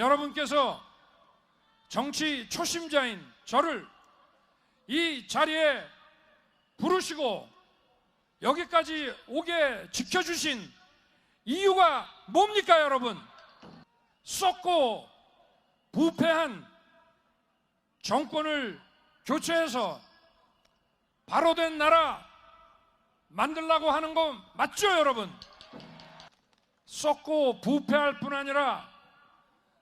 여러분께서 정치 초심자인 저를 이 자리에 부르시고 여기까지 오게 지켜주신 이유가 뭡니까 여러분? 썩고 부패한 정권을 교체해서 바로 된 나라 만들라고 하는 거 맞죠 여러분? 썩고 부패할 뿐 아니라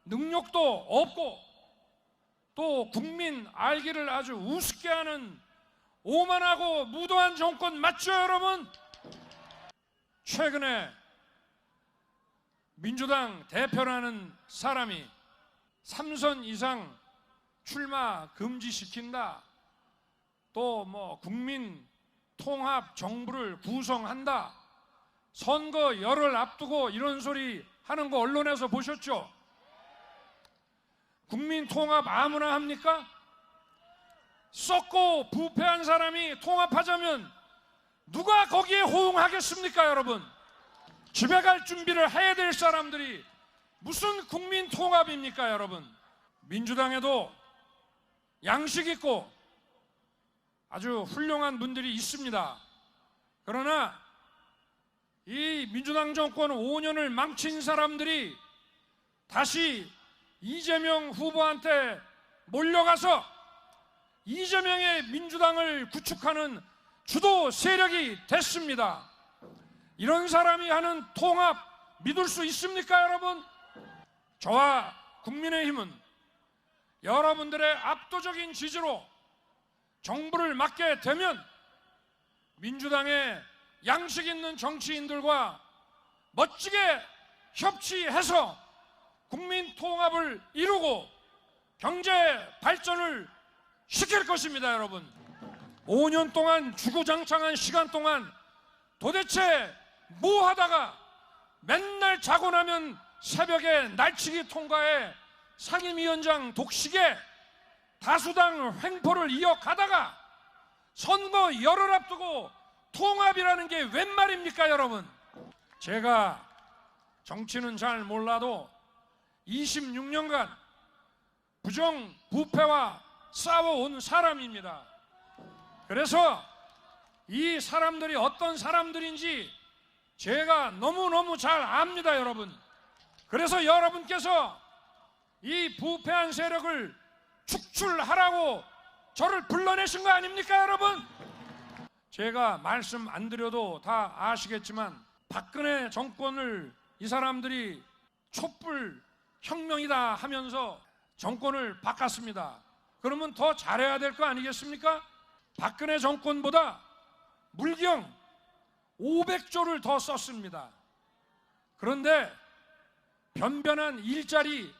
능력도 없고 또 국민 알기를 아주 우습게 하는 오만하고 무도한 정권 맞죠 여러분? 최근에 민주당 대표라는 사람이 삼선 이상 출마 금지시킨다. 또 뭐 국민 통합 정부를 구성한다. 선거 열을 앞두고 이런 소리 하는 거 언론에서 보셨죠? 국민 통합 아무나 합니까? 썩고 부패한 사람이 통합하자면 누가 거기에 호응하겠습니까, 여러분? 집에 갈 준비를 해야 될 사람들이 무슨 국민 통합입니까, 여러분? 민주당에도 양식 있고 아주 훌륭한 분들이 있습니다. 그러나 이 민주당 정권 5년을 망친 사람들이 다시 이재명 후보한테 몰려가서 이재명의 민주당을 구축하는 주도 세력이 됐습니다. 이런 사람이 하는 통합 믿을 수 있습니까, 여러분? 저와 국민의힘은 여러분들의 압도적인 지지로 정부를 맡게 되면 민주당의 양식 있는 정치인들과 멋지게 협치해서 국민 통합을 이루고 경제 발전을 시킬 것입니다, 여러분. 5년 동안 주구장창한 시간 동안 도대체 뭐 하다가 맨날 자고 나면 새벽에 날치기 통과에 상임위원장 독식에 다수당 횡포를 이어가다가 선거 열을 앞두고 통합이라는 게 웬 말입니까, 여러분? 제가 정치는 잘 몰라도 26년간 부정 부패와 싸워온 사람입니다. 그래서 이 사람들이 어떤 사람들인지 제가 너무너무 잘 압니다, 여러분. 그래서 여러분께서 이 부패한 세력을 축출하라고 저를 불러내신 거 아닙니까, 여러분? 제가 말씀 안 드려도 다 아시겠지만 박근혜 정권을 이 사람들이 촛불 혁명이다 하면서 정권을 바꿨습니다. 그러면 더 잘해야 될 거 아니겠습니까? 박근혜 정권보다 물경 500조를 더 썼습니다. 그런데 변변한 일자리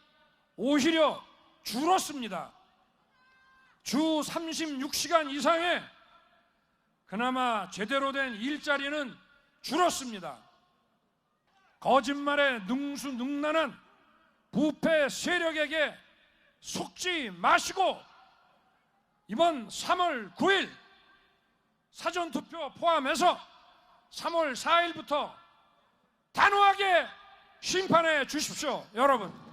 오히려 줄었습니다. 주 36시간 이상의 그나마 제대로 된 일자리는 줄었습니다. 거짓말에 능수능란한 부패 세력에게 속지 마시고 이번 3월 9일 사전투표 포함해서 3월 4일부터 단호하게 심판해 주십시오, 여러분.